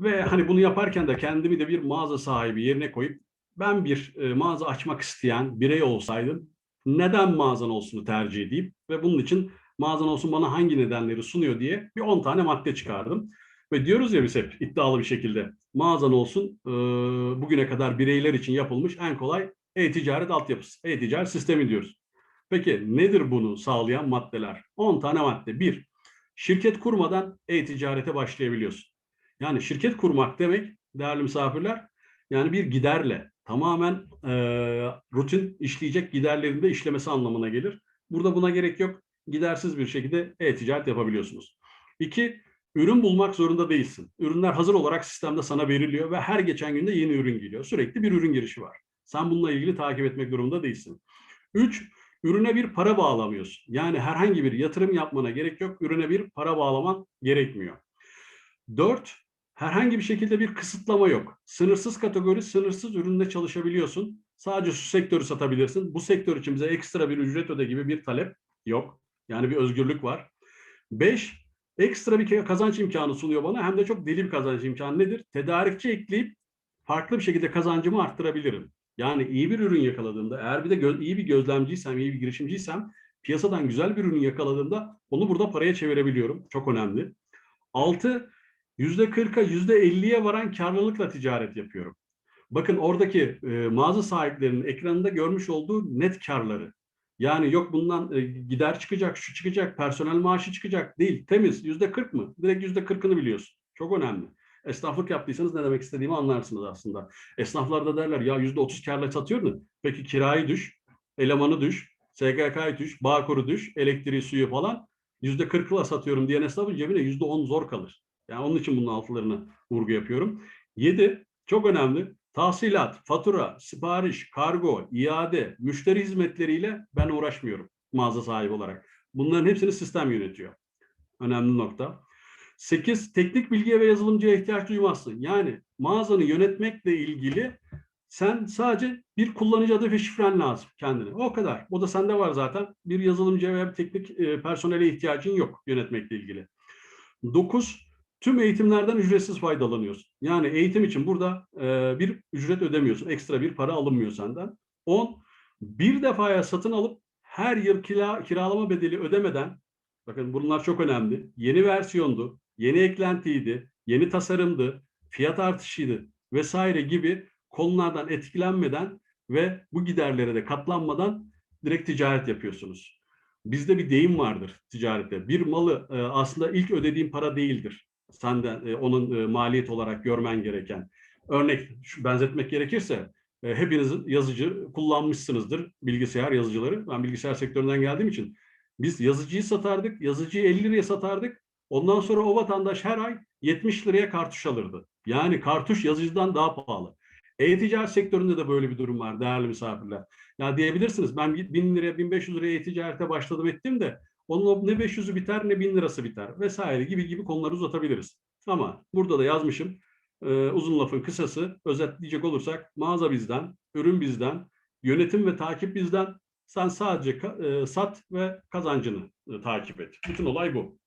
Ve hani bunu yaparken de kendimi de bir mağaza sahibi yerine koyup ben bir e, mağaza açmak isteyen birey olsaydım neden mağazan olsunu tercih edeyim ve bunun için mağazan olsun bana hangi nedenleri sunuyor diye bir 10 tane madde çıkardım. Ve diyoruz ya biz hep iddialı bir şekilde mağazan olsun e, bugüne kadar bireyler için yapılmış en kolay e-ticaret altyapısı, e-ticaret sistemi diyoruz. Peki nedir bunu sağlayan maddeler? 10 tane madde. Bir, şirket kurmadan e-ticarete başlayabiliyorsun. Yani şirket kurmak demek değerli misafirler yani bir giderle tamamen e, rutin işleyecek giderlerinde işlemesi anlamına gelir. Burada buna gerek yok. Gidersiz bir şekilde e-ticaret yapabiliyorsunuz. İki, ürün bulmak zorunda değilsin. Ürünler hazır olarak sistemde sana veriliyor ve her geçen günde yeni ürün geliyor. Sürekli bir ürün girişi var. Sen bununla ilgili takip etmek durumunda değilsin. Üç, ürüne bir para bağlamıyorsun. Yani herhangi bir yatırım yapmana gerek yok. Ürüne bir para bağlaman gerekmiyor. Dört, herhangi bir şekilde bir kısıtlama yok. Sınırsız kategori, sınırsız ürünle çalışabiliyorsun. Sadece şu sektörü satabilirsin. Bu sektör için bize ekstra bir ücret öde gibi bir talep yok. Yani bir özgürlük var. Beş, ekstra bir kazanç imkanı sunuyor bana. Hem de çok deli bir kazanç imkanı nedir? Tedarikçi ekleyip farklı bir şekilde kazancımı arttırabilirim. Yani iyi bir ürün yakaladığımda, eğer bir de gö- iyi bir gözlemciysem, iyi bir girişimciysem, piyasadan güzel bir ürün yakaladığımda onu burada paraya çevirebiliyorum. Çok önemli. Altı, yüzde kırka, yüzde elliye varan karlılıkla ticaret yapıyorum. Bakın oradaki e, mağaza sahiplerinin ekranında görmüş olduğu net karları. Yani yok bundan e, gider çıkacak, şu çıkacak, personel maaşı çıkacak değil. Temiz. Yüzde kırk mı? Direkt yüzde kırkını biliyorsun. Çok önemli. Esnaflık yaptıysanız ne demek istediğimi anlarsınız aslında. Esnaflar da derler ya yüzde otuz karla satıyordun. Peki kirayı düş, elemanı düş, SGK'yı düş, Bağkur'u düş, elektriği, suyu falan. Yüzde kırkla satıyorum diyen esnafın cebine yüzde on zor kalır. Yani onun için bunun altlarını vurgu yapıyorum. Yedi, çok önemli. Tahsilat, fatura, sipariş, kargo, iade, müşteri hizmetleriyle ben uğraşmıyorum mağaza sahibi olarak. Bunların hepsini sistem yönetiyor. Önemli nokta. 8. Teknik bilgiye ve yazılımcıya ihtiyaç duymazsın. Yani mağazanı yönetmekle ilgili sen sadece bir kullanıcı adı ve şifren lazım kendine. O kadar. O da sende var zaten. Bir yazılımcıya veya bir teknik personele ihtiyacın yok yönetmekle ilgili. 9. Tüm eğitimlerden ücretsiz faydalanıyorsun. Yani eğitim için burada e, bir ücret ödemiyorsun. Ekstra bir para alınmıyor senden. 10. Bir defaya satın alıp her yıl kira, kiralama bedeli ödemeden bakın bunlar çok önemli. Yeni versiyondu, yeni eklentiydi, yeni tasarımdı, fiyat artışıydı vesaire gibi konulardan etkilenmeden ve bu giderlere de katlanmadan direkt ticaret yapıyorsunuz. Bizde bir deyim vardır ticarette. Bir malı e, aslında ilk ödediğin para değildir. Senden e, onun e, maliyet olarak görmen gereken. Örnek şu benzetmek gerekirse e, hepiniz yazıcı kullanmışsınızdır bilgisayar yazıcıları. Ben bilgisayar sektöründen geldiğim için biz yazıcıyı satardık. Yazıcıyı 50 liraya satardık. Ondan sonra o vatandaş her ay 70 liraya kartuş alırdı. Yani kartuş yazıcıdan daha pahalı. E-ticaret sektöründe de böyle bir durum var değerli misafirler. Ya diyebilirsiniz ben 1000 liraya 1500 liraya e-ticarete başladım ettim de onun ne 500'ü biter ne 1000 lirası biter vesaire gibi gibi konuları uzatabiliriz. Ama burada da yazmışım e, uzun lafın kısası özetleyecek olursak mağaza bizden, ürün bizden, yönetim ve takip bizden. Sen sadece e, sat ve kazancını e, takip et. Bütün olay bu.